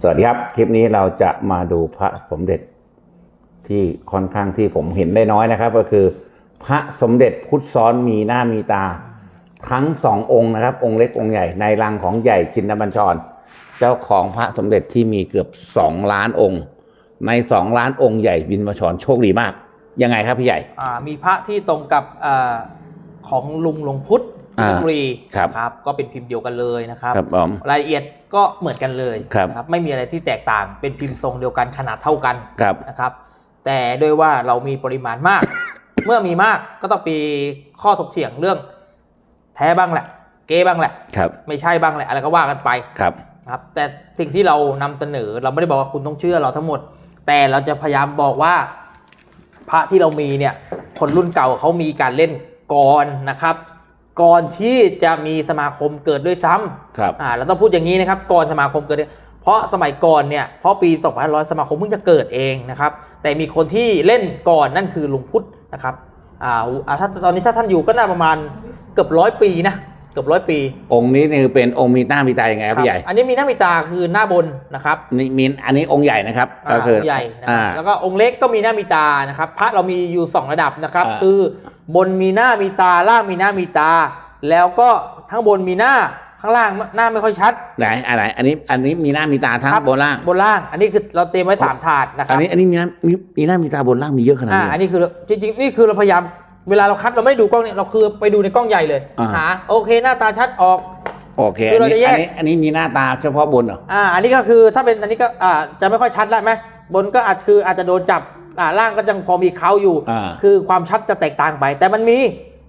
สวัสดีครับ คลิปนี้เราจะมาดูพระสมเด็จที่ค่อนข้างที่ผมเห็นได้น้อยนะครับ ก็คือ พระสมเด็จพุทธซ้อนมีหน้ามีตา ทั้งสององค์นะครับ องค์เล็กองค์ใหญ่ในรังของใหญ่ชินบัญชร เจ้าของพระสมเด็จที่มีเกือบสองล้านองค์ ในสองล้านองค์ใหญ่บินบัญชรโชคดีมาก ยังไงครับพี่ใหญ่ อ่ามีพระที่ตรงกับอาของลุงหลวงพุทธ ที่ลพบุรีครับครับ ก็เป็นพิมพ์เดียวกันเลยนะครับครับผมรายละเอียดก็เหมือนกันเลยครับนะไม่มีอะไรที่แตกต่างเป็นพิมพ์ทรงเดียวกันขนาดเท่ากันครับนะครับ แต่ด้วยว่าเรามีปริมาณมาก เมื่อมีมากก็ต้องมีข้อถกเถียงเรื่อง แท้บ้างแหละ เก้บ้างแหละครับไม่ใช่บ้างแหละอะไรก็ว่ากันไปครับนะครับ แต่สิ่งที่เรานำเสนอเราไม่ได้บอกว่าคุณต้องเชื่อเราทั้งหมด แต่เราจะพยายามบอกว่าพระที่เรามีเนี่ยคนรุ่นเก่าเขามีการเล่นก่อนนะครับ ก่อนที่จะมีสมาคมเกิดด้วยซ้ำครับอ่าเราต้องพูดอย่างนี้นะครับ ก่อนสมาคมเกิดเนี่ยเพราะสมัยก่อนเนี่ยเพราะปี2500 สมาคมเพิ่งจะเกิดเองนะครับ แต่มีคนที่เล่นก่อนนั่นคือลุงพุทธนะครับอ่าอ่าถ้าตอนนี้ถ้าท่านอยู่ก็น่าประมาณเกือบร้อยปีนะเกือบร้อยปี องค์นี้นี่คือเป็นองค์มีหน้ามีตายังไงครับพี่ใหญ่ อันนี้มีหน้ามีตาคือหน้าบนนะครับนี่มีอันนี้องค์ใหญ่นะครับอ่าก็คือองค์ใหญ่นะคอ่ารับแล้วก็องค์เล็กก็มีหน้ามีตานะครับพระเรามีอยู่ 2 ระดับนะครับอ่าคือบนมีหน้ามีตาล่างมีหน้ามีตา แล้วก็ข้างบนมีหน้าข้างล่างหน้าไม่ค่อยชัดไหนอันไหนอันนี้อันนี้มีหน้ามีตาทั้งครับบนล่างบนล่าง อันนี้คือเราเตรียมไว้สามถาดนะคอัรันบนี้อันนี้มีหน้ามีมีหน้ามีตาบนล่างมีเยอะขนาดอ่านี้อันนี้คือจริงๆนี่คือเราพยายาม เวลาเราคัดเราไม่ได้ดูกล้องเนี่ยเราคือไปดูในกล้องใหญ่เลยอ่า หาโอเคหน้าตาชัดออก โอเคคืออันเรานี้จะแยก อันนี้อันนี้มีหน้าตาเฉพาะบนเหรอ อ่าอันนี้ก็คือถ้าเป็นอันนี้ก็อ่าจะไม่ค่อยชัดแล้วไหมบนก็อาจคืออาจจะโดนจับอ่าล่างก็ยังพอมีเขาอยู่ อ่า คือความชัดจะแตกต่างไป แต่มันมี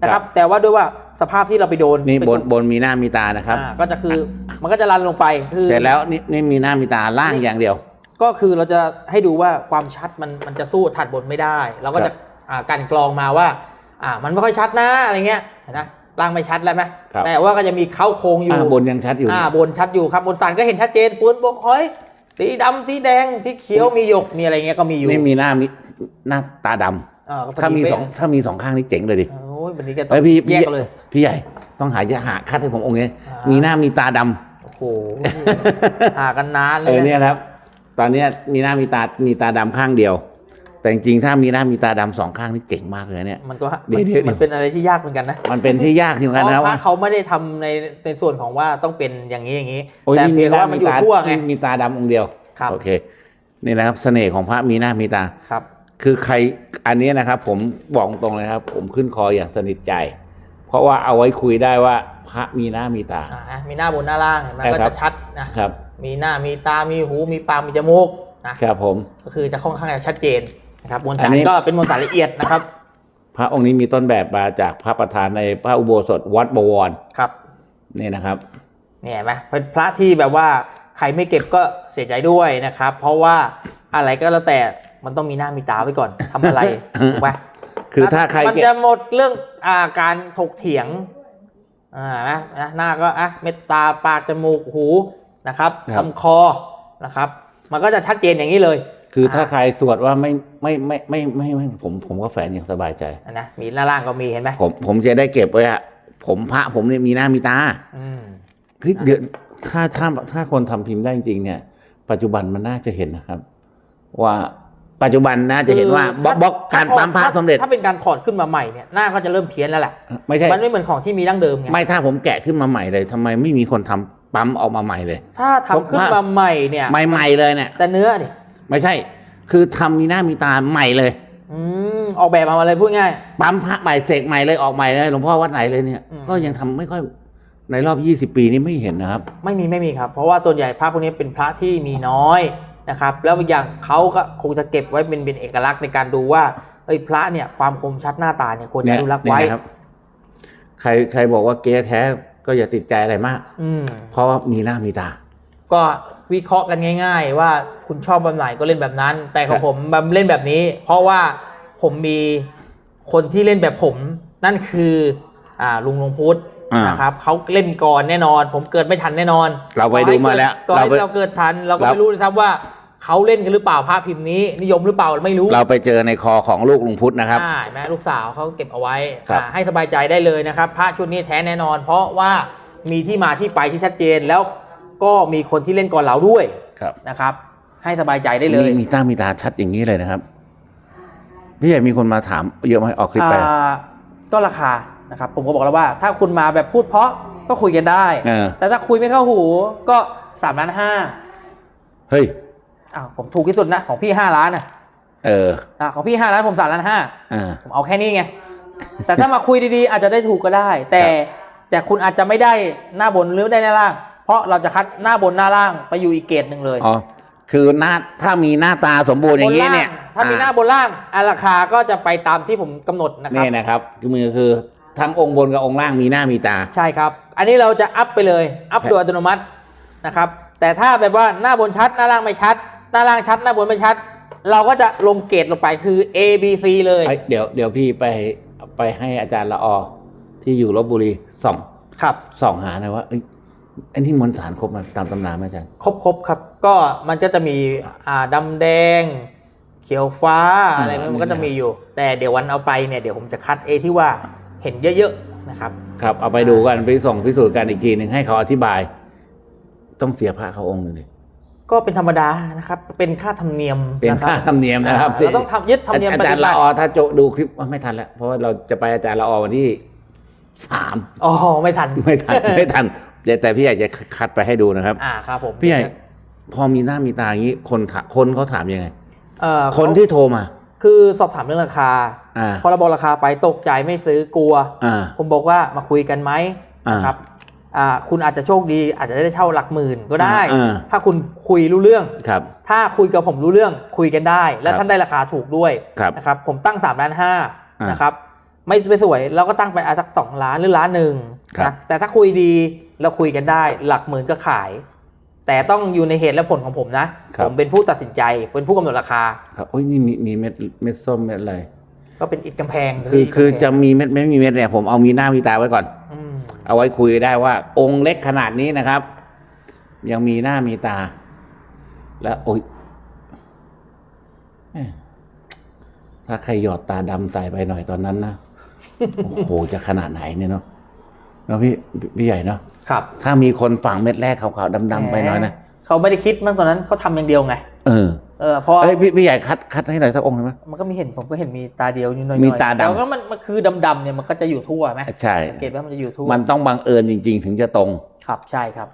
นะคครัรับบแต่ว่าด้วยว่าสภาพที่เราไปโดนนี่เป็บนบนมีหน้ามีตานะครับอ่าก็จะคือมันก็จะรันลงไปคือ เสร็จแล้วนี่นี่มีหน้ามีตาล่างนี่อย่างเดียว ก็คือเราจะให้ดูว่าความชัดมันมันจะสู้ถัดบนไม่ได้ เราก็ครัจะบอ่ากันกรองมาว่า อ่ามันไม่ค่อยชัดนะอะไรเงี้ยเห็นนะล่างไม่ชัดแล้วไหมครับ แต่ว่าก็จะมีเข้าโครงอยู่ อ่าบนยังชัดอยู่ อ่าบนชัดอยู่ครับบนสันก็เห็นชัดเจนปูนบกหอย สีดำสีแดงสีเขียวมีหยกมีอะไรเงี้ยก็มีอยู่นี่มีหน้ามีหน้าตาดำอ่ก็พถ้ามีเป๊ะสองถ้ามีสองข้างนี่เจ๋งเลยดิ โอ้ยวันนี้ก็ต้อเอ้ยงพี่ แยพี่กกันเลย พี่ใหญ่ต้องหายาหาคัดให้ผมองค์นี้อ่ามี มีหน้ามีตาดำโอ้โหหากันนานเลเอยอนะเนี่ยครับ ตอนเนี้ยมีหน้ามีตามีตาดำข้างเดียว แต่จริงๆถ้ามีหน้ามีตาดำสองข้างนี่เจ๋งมากเลยเนี่ย มันก็เดี๋ยวเดี๋ยว มันเป็นอะไรที่ยากเหมือนกันนะมันเป็นที่ยากอยู่เหมือนกันเพนะราะพว่าระเขาไม่ได้ทำในในส่วนของว่าต้องเป็นอย่างนี้อย่างนี้ โอ้ยแต่นี่เพีมียงหน้าว่ามันมีอยู่ตาทั่วไงมีตาดำองค์เดียวครับ โอเคนี่นะครับเสน่ห์ของพระมีหน้ามีตา ครับ คือใครอันนี้นะครับ ผมบอกตรงเลยครับ ผมขึ้นคออย่างสนิทใจ เพราะว่าเอาไว้คุยได้ว่าพระมีหน้ามีตา อ่ามีหน้าบนหน้าล่างเห็นไหมใช่ก็ครับ จะชัดนะ ครับ มีหน้ามีตา มีหู มีปาก มีจมูกนะ ครับผม ก็คือจะค่อนข้างจะชัดเจน นะครับมวลอัสารนนี้ก็เป็นมวลสารละเอียดนะครับ พระองค์นี้มีต้นแบบมาจากพระประธานในพระอุโบสถวัดบวรครับนี่นะครับเนี่ยเห็นไหมเป็นพระที่แบบว่าใครไม่เก็บก็เสียใจด้วยนะครับ เพราะว่าอะไรก็แล้วแต่มันต้องมีหน้ามีตาไว้ก่อนทำอะไรถูกไหมคือถ้าใครมันเก็บจะหมดเรื่องอาการถกเถียงอ่านะนะหน้าก็อะเม็ดตาปากจมูกหูนะครับลำคอนะครับ มันก็จะชัดเจนอย่างนี้เลย คือถ้าใครตรวจว่าไม่ไม่ไม่ไม่ไม่ไม่ผมผมก็แฝนอย่างสบายใจอะนะมีหน้าล่างก็มีเห็นไหมผมผมจะได้เก็บไว้อะผมพระผมเนี่ยมีหน้ามีตาอืมคือเดี๋ยวถ้าถ้าถ้าคนทำพิมพ์ได้จริงๆเนี่ย ปัจจุบันมันน่าจะเห็นนะครับ ว่าปัจจุบันน่าจะเห็นว่าบล็อกบล็อกการปั๊มพระสมเด็จถ้าเป็นการถอดขึ้นมาใหม่เนี่ยหน้าก็จะเริ่มเพี้ยนแล้วแหละไม่ใช่มันไม่เหมือนของที่มีดั้งเดิมไงไม่ถ้าผมแกะขึ้นมาใหม่เลยทำไมไม่มีคนทำปั๊มออกมาใหม่เลย ถ้าทำขึ้นมาใหม่เนี่ยใหม่ๆเลยเนี่ยแต่เนื้อดิ ไม่ใช่ คือทำมีหน้ามีตาใหม่เลย อืมออกแบบมาอะไรพูดง่าย ปั๊มพระใหม่เสกใหม่เลยออกใหม่เลยหลวงพ่อวัดไหนเลยเนี่ย อืม ก็ยังทำไม่ค่อยในรอบ 20 ปีนี้ไม่เห็นนะครับ ไม่มีไม่มีครับ เพราะว่าส่วนใหญ่พระพวกนี้เป็นพระที่มีน้อยนะครับ แล้วอีกอย่างเขาก็คงจะเก็บไว้เป็นเป็นเอกลักษณ์ในการดูว่าเอ้ยพระเนี่ยความคมชัดหน้าตาเนี่ยควรจะเนี่ยอนุรักษ์ไว้ เนี่ยนะครับ ใครใครบอกว่าเก๊แท้ก็อย่าติดใจอะไรมาก อืม เพราะว่ามีหน้ามีตา ก็ วิเคราะห์กันง่าย ๆ ว่าคุณชอบแบบไหนก็เล่นแบบนั้น แต่ขอครังบผมแบบเล่นแบบนี้ เพราะว่าผมมีคนที่เล่นแบบผม นั่นคืออ่าลุงลงพุทธอ่านนะครับเขาเล่นก่อนแน่นอน ผมเกิดไม่ทันแน่นอน เราไปดูมาแล้วก่อนเราไปให้เราเกิดทันเราก็เราไม่รู้เลยครับว่าเขาเล่นกันหรือเปล่าภาพพิมพ์นี้ นิยมหรือเปล่าไม่รู้ เราไปเจอในคอของลูกลุงพุทธนะครับใช่แม่ลูกสาวเขาเก็บเอาไว้ครับอ่าให้สบายใจได้เลยนะครับ พระชุดนี้แท้แน่นอน เพราะว่ามีที่มาที่ไปที่ชัดเจนแล้ว ก็มีคนที่เล่นก่อนเราด้วยครับ นะครับ ให้สบายใจได้เลยมีมีตั้งมีตาชัดอย่างนี้เลยนะครับพี่ใหญ่มีคนมาถามเยอะไหมออกคลิปไปอ่าก็ราคานะครับ ผมก็บอกแล้วว่า ถ้าคุณมาแบบพูดเพราะก็คุยกันได้ เออแต่ถ้าคุยไม่เข้าหูก็สามล้านห้าเฮ้ย อ้าวผมถูกที่สุดนะของพี่ห้าล้านนะเอออะของพี่ห้าล้านผมสามล้านห้าอ่า ผมเอาแค่นี้ไง แต่ถ้ามาคุยดีๆ อาจจะได้ถูกก็ได้ แต่แต่คุณอาจจะไม่ได้หน้าบนหรือได้หน้าล่าง เพราะเราจะคัดหน้าบนหน้าล่างไปอยู่อีกเกรดหนึ่งเลยอ๋อคือหน้าถ้ามีหน้าตาสมบูรณ์อย่างนี้บล่เนี่ยถ้ามีหน้าบนล่างอะราคาก็จะไปตามที่ผมกำหนดนะครับนี่นะครับคือมือคือทั้งองค์บนกับองค์ล่างมีหน้ามีตา ใช่ครับ อันนี้เราจะอัพไปเลยอัพครับโดยอัตโนมัตินะครับแต่ถ้าแบบว่าหน้าบนชัดหน้าล่างไม่ชัด หน้าล่างชัดหน้าบนไม่ชัด เราก็จะลงเกรดลงไปคือ A B C เลย เอ้ยเดี๋ยวเดี๋ยวพี่ไปไปให้อาจารย์ละออที่อยู่ลบบุรีส่องครับส่องหาหน่อยว่าเอ้ย อันที่มวลสารครบมาตามตำราไหมอาจารย์ ครบครบครับ ก็มันก็จะมีอ่าดำแดง เขียวฟ้าอะไรอ่ามันก็จะมีอยู่ แต่เดี๋ยววันเอาไปเนี่ยเดี๋ยวผมจะคัดเอที่ว่าเห็นเยอะๆนะครับ ครับเอาไปดูกันไปส่งพิสูจน์กันอีกทีหนึ่งให้เขาอธิบาย ต้องเสียพระเขาองค์หนึ่งดิก็เป็นธรรมดานะครับเป็นค่าธรรมเนียมเป็นนะครัค่าบธรรมเนียมนะครับอ่าเราต้องทำยึดธรรมเนียมอาปจารฏิย์บัละติออถ้าโจดูคลิปว่าไม่ทันแล้ว เพราะว่าเราจะไปอาจารย์ละออวันที่สาม อ๋อไม่ทัน ไม่ทัน ไม่ทัน แต่แต่พี่ใหญ่จะคัดไปให้ดูนะครับ อ่าครับผมพี่ใหญ่พอมีหน้ามีตาอย่างนี้คนถาคนเขาถามยังไงเอ่อคนที่โทรมา คือสอบถามเรื่องราคาอ่าพอเราบอกราคาไปตกใจไม่ซื้อกลัวอ่าผมบอกว่ามาคุยกันไหมอ่านนะครับอ่าคุณอาจจะโชคดีอาจจะได้เช่าหลักหมื่นก็ได้อ่าถ้าคุณคุยรู้เรื่องครับ ถ้าคุยกับผมรู้เรื่องคุยกันได้ และครับท่านได้ราคาถูกด้วยครับนะครับ ผมตั้ง3ามล้านห้าอ่านนะครับ ไม่ไม่สวยเราก็ตั้งไปอาสักสองล้านหรือล้านหนึ่งครับนะแต่ถ้าคุยดีเราคุยกันได้ หลักหมื่นก็ขาย แต่ต้องอยู่ในเหตุและผลของผมนะ ผมเป็นผู้ตัดสินใจเป็นผู้กำหนดราคาครับโอ้ยนี่มีมีเม็ดเม็ดส้มเม็ดอะไรก็เป็นอิฐกำแพง คืออิฐกำแพงคือจะมีเม็ดไม่มีเม็ดเนี่ยผมเอามีหน้ามีตาไว้ก่อนอืมเอาไว้คุยได้ว่า องค์เล็กขนาดนี้นะครับ ยังมีหน้ามีตา แล้วโอ้ยแหม่ถ้าใครหยอดตาดำใส่ไปหน่อยตอนนั้นนะ โอ้โหจะขนาดไหนเนี่ยเนาะเนาะพี่พี่ใหญ่เนาะครับ ถ้ามีคนฝังเม็ดแรกขาวๆดำๆไปหน่อยนะเขาไม่ได้คิดมากตอนนั้นเขาทำอย่างเดียวไง เออ เออเพราะเอ้ยพี่พี่ใหญ่คัดคัดให้หน่อยสักองค์ได้ไหม มันก็มีเห็นผมก็เห็นมีตาเดียวอยู่หน่อยๆมีตาดำ แต่ว่ามันมันคือดำๆเนี่ยมันก็จะอยู่ทั่วไหมใช่ สังเกตว่ามันจะอยู่ทั่วมันต้องบังเอิญจริง ๆ ถึงจะตรง ครับใช่ครับ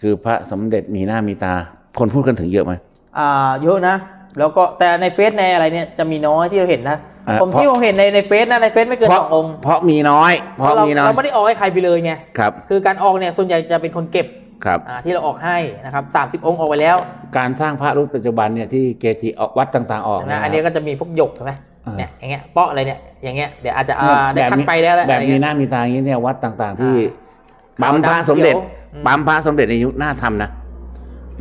คือพระสมเด็จมีหน้ามีตา คนพูดกันถึงเยอะไหมอ่าเยอะนะ แล้วก็แต่ในเฟซในอะไรเนี่ยจะมีน้อยที่เราเห็นนะอ่า ผมเพราะที่ผมเห็นในในเฟซนะในเฟซไม่เกินเพราะสององค์เพราะมีน้อย เพราะเรามีน้อยเราไม่ได้ออกให้ใครไปเลยไงครับคือการออกเนี่ยส่วนใหญ่จะเป็นคนเก็บครับอ่าที่เราออกให้นะครับสามสิบองค์ออกไปแล้ว การสร้างพระรูปปัจจุบันเนี่ยที่เกจิออกวัดต่างๆออกนะนะอันนี้ก็จะมีพวกหยกใช่ไหมอ่าเนี่ยอย่างเงี้ยเปาะอะไรเนี่ยอย่างเงี้ยเดี๋ยวอาจจะอ่าได้แบบคัดนี้ไปแล้วแหละแบบอะไรมีเงี้ยหน้ามีตาอย่างนี้เนี่ยวัดต่างๆที่อ่าปั๊มพระขาวดำสมเด็จเขียวอืมปั๊มพระสมเด็จในยุคหน้าทำนะห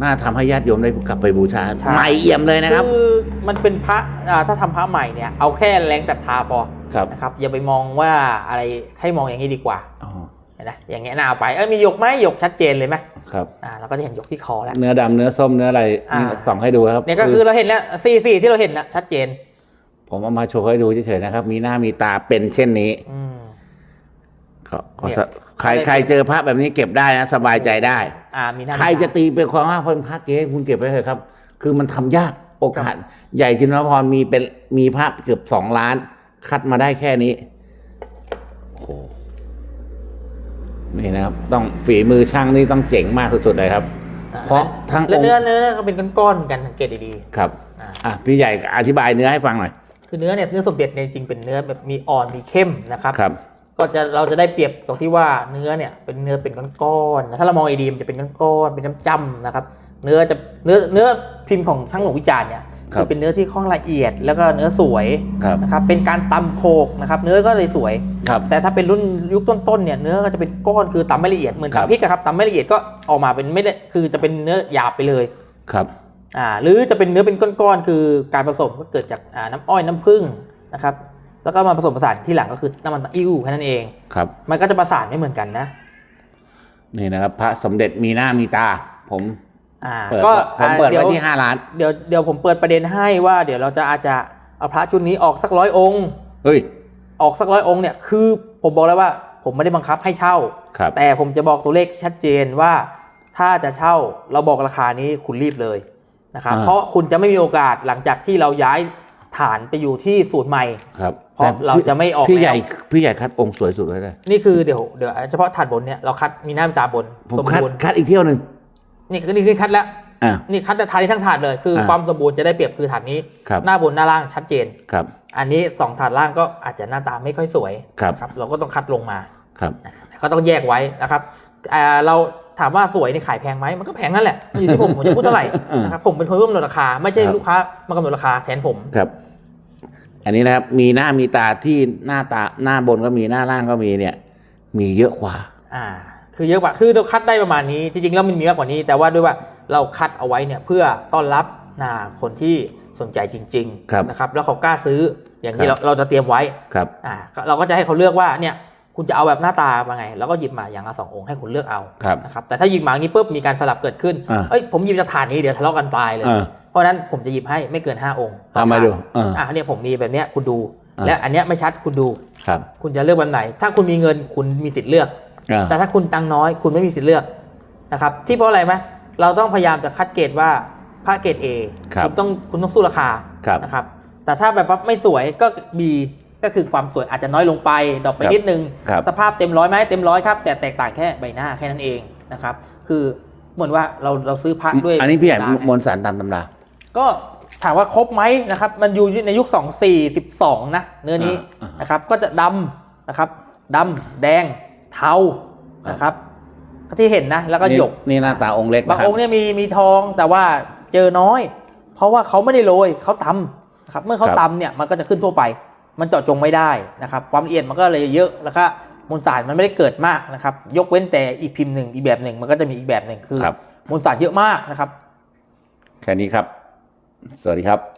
น้าทำให้ญาติโยมได้กลับไปบูชาใช่ใหม่เอี่ยมเลยนะครับคือมันเป็นพระอ่าถ้าทำพระใหม่เนี่ยเอาแค่แรงศรัทธาพอครับนะครับอย่าไปมองว่าอะไรให้มองอย่างนี้ดีกว่าอ๋อเห็นไหมอย่างเงี้ยน่าเอาไปเอ้ยมีหยกไหมหยกชัดเจนเลยไหมครับอ่าเราก็จะเห็นหยกที่คอแล้วเนื้อดำเนื้อส้มเนื้ออะไรอ่านี่ส่องให้ดูครับเนี่ยก็คือเราเห็นแล้วสี่สี่ที่เราเห็นแล้วชัดเจน ผมเอามาโชว์ให้ดูเฉยๆนะครับ มีหน้ามีตาเป็นเช่นนี้อืม ก็ก็เนี่ยสใครใครเจอพระแบบนี้เก็บได้นะสบายใจได้ อ่ามีหน้าใครจะตีเป็นความว่าเป็นพระเก๊คุณเก็บไว้เถอะครับ คือมันทำยากโอกาสใหญ่จินวพรมีเป็นมีพระเกือบสองล้าน คัดมาได้แค่นี้โอ้โหนี่นะครับ ต้องฝีมือช่างนี่ต้องเจ๋งมากสุดๆเลยครับอ่เพราะทั้งแล้วองค์เนื้อเนื้อเนี่ยก็เป็นก้อนๆกันสังเกตดีครับอ่าอะพี่ใหญ่อธิบายเนื้อให้ฟังหน่อยๆคือเนื้อเนี่ยเนื้อสมเด็จเนี่ยจริงเป็นเนื้อแบบมีอ่อนมีเข้มนะครับครับ ก็จะเราจะได้เปรียบตรงที่ว่าเนื้อเนี่ยเป็นเนื้อเป็นก้อนๆนะถ้าเรามองดีๆมันจะเป็นก้อนๆเป็นน้ำจ้ำนะครับ เนื้อจะเนื้อเนื้อพิมพ์ของช่างหลวงวิจารณ์เนี่ยครับคือเป็นเนื้อที่ค่อนละเอียดแล้วก็เนื้อสวยครับนะครับเป็นการตำโคกนะครับเนื้อก็เลยสวยครับแต่ถ้าเป็นรุ่นยุคต้นๆเนี่ยเนื้อก็จะเป็นก้อนคือตำไม่ละเอียดเหมือนครับตำพริกอะครับตำไม่ละเอียดก็ออกมาเป็นไม่ได้คือจะเป็นเนื้อหยาบไปเลยครับอ่าหรือจะเป็นเนื้อเป็นก้อนๆคือการผสมก็เกิดจากอ่าน้ำอ้อยน้ำผึ้งนะครับ แล้วก็มาผสมผสานที่หลังก็คือน้ำมันอิ้วแค่นั้นเอง ครับ มันก็จะประสานไม่เหมือนกันนะ นี่นะครับพระสมเด็จมีหน้ามีตา ผมอ่าเปิดก็ผมเปิดอ่าไว้ยวที่ห้าล้านเดี๋ยวเดี๋ยวผมเปิดประเด็นให้ว่า เดี๋ยวเราจะอาจจะเอาพระชุดนี้ออกสักร้อยองค์เฮ้ยออกสักร้อยองค์เนี่ยคือผมบอกแล้วว่า ผมไม่ได้บังคับให้เช่าครับแต่ผมจะบอกตัวเลขชัดเจนว่าถ้าจะเช่าเราบอกราคานี้คุณรีบเลยนะครับอ่าเพราะคุณจะไม่มีโอกาสหลังจากที่เราย้าย ฐานไปอยู่ที่สูตรใหม่ครับเพราะแต่เราจะไม่ออกพี่แล้วใหญ่พี่ใหญ่คัดองค์สวยสุดเลยนะนี่คือเดี๋ยวเดี๋ยวเฉพาะฐานบนเนี่ยเราคัดมีหน้ามีตาบนผมสมคัดบูรณ์คัดอีกเที่ยวหนึ่งนี่คือนี่คือคัดแล้วอ่านี่คัดฐานนี้ทั้งถาดเลยคืออ่าความสมบูรณ์จะได้เปรียบคือฐานนี้ครับหน้าบนหน้าล่างชัดเจนครับ อันนี้สองถาดล่างก็อาจจะหน้าตาไม่ค่อยสวยครับนะเราก็ต้องคัดลงมาครับก็ต้องแยกไว้นะครับอ่าเรา ถามว่าสวยนี่ขายแพงไหมมันก็แพงนั่นแหละมันอยู่ที่ผมผมจะพูดเท่าไหร่อืมนะครับผมเป็นคนร่วมกำหนดราคา ไม่ใช่ครับลูกค้ามากำหนดราคาแทนผมครับ อันนี้นะครับมีหน้ามีตาที่หน้าตาหน้าบนก็มีหน้าล่างก็มีเนี่ย มีเยอะกว่า อ่า คือเยอะกว่าคือเราคัดได้ประมาณนี้ จริงๆแล้วมันมีมากกว่านี้ แต่ว่าด้วยว่าเราคัดเอาไว้เนี่ยเพื่อต้อนรับนะคนที่สนใจจริงครับๆนะครับ แล้วเขากล้าซื้ออย่างนี้ครัเราบเราจะเตรียมไว้ครับอ่าก็เราก็จะให้เขาเลือกว่าเนี่ย คุณจะเอาแบบหน้าตามาไง แล้วก็หยิบมาอย่างละสององค์ให้คุณเลือกเอาครับนะครับแต่ถ้าหยิบมาอย่างนี้ปุ๊บมีการสลับเกิดขึ้นอ่าเอ้ยผมหยิบจากฐานนี้เดี๋ยวทะเลาะกันตายเลยอ่าเพราะฉะนั้นผมจะหยิบให้ไม่เกิน 5 องค์ต่อเอามาถดดูอ่าอ่าเนี่ยผมมีแบบเนี้ยคุณดูอ่าและอันเนี้ยไม่ชัดคุณดูครับ คุณจะเลือกแบบไหน ถ้าคุณมีเงินคุณมีสิทธิ์เลือกอ่าแต่ถ้าคุณตังค์น้อยคุณไม่มีสิทธิ์เลือกนะครับที่เพราะอะไรไหมเราต้องพยายามจะคัดเกรดว่าพระเกรด A ครับคุณต้องคุณต้องสู้ราคาครับนะครับแต่ถ้าแบบว่าไม่สวยก็ B ก็คือความสวยอาจจะน้อยลงไปดรอปไปครับนิดนึงครับสภาพเต็มร้อยไหมเต็มร้อยครับ แต่แตกต่างแค่ใบหน้าแค่นั้นเองนะครับ คือเหมือนว่าเราเราซื้อพระด้วย อันนี้พี่ใหญ่ตามวลสารตามตำราก็ถามว่าครบไหมนะครับ มันอยู่ในยุค 2 4 12 นะ เนื้อนี้อ่าอ่านนะครับ ก็จะดำนะครับดำแดงเทานะครับก็ที่เห็นนะ แล้วก็หยกนี่หน้าตาองค์เล็กบางนะครัองค์เนี่ยมีมีทองแต่ว่าเจอน้อย เพราะว่าเขาไม่ได้โรยเขาตำนะครับ เมื่อเขาตำเนี่ยมันก็จะขึ้นทั่วไป มันเจาะจงไม่ได้นะครับความละเอียดมันก็เลยเยอะแล้วก็มวลสารมันไม่ได้เกิดมากนะครับ ยกเว้นแต่อีกพิมพ์หนึ่งอีกแบบหนึ่งมันก็จะมีอีกแบบหนึ่งคือ ครับ มวลสารเยอะมากนะครับ แค่นี้ครับ สวัสดีครับ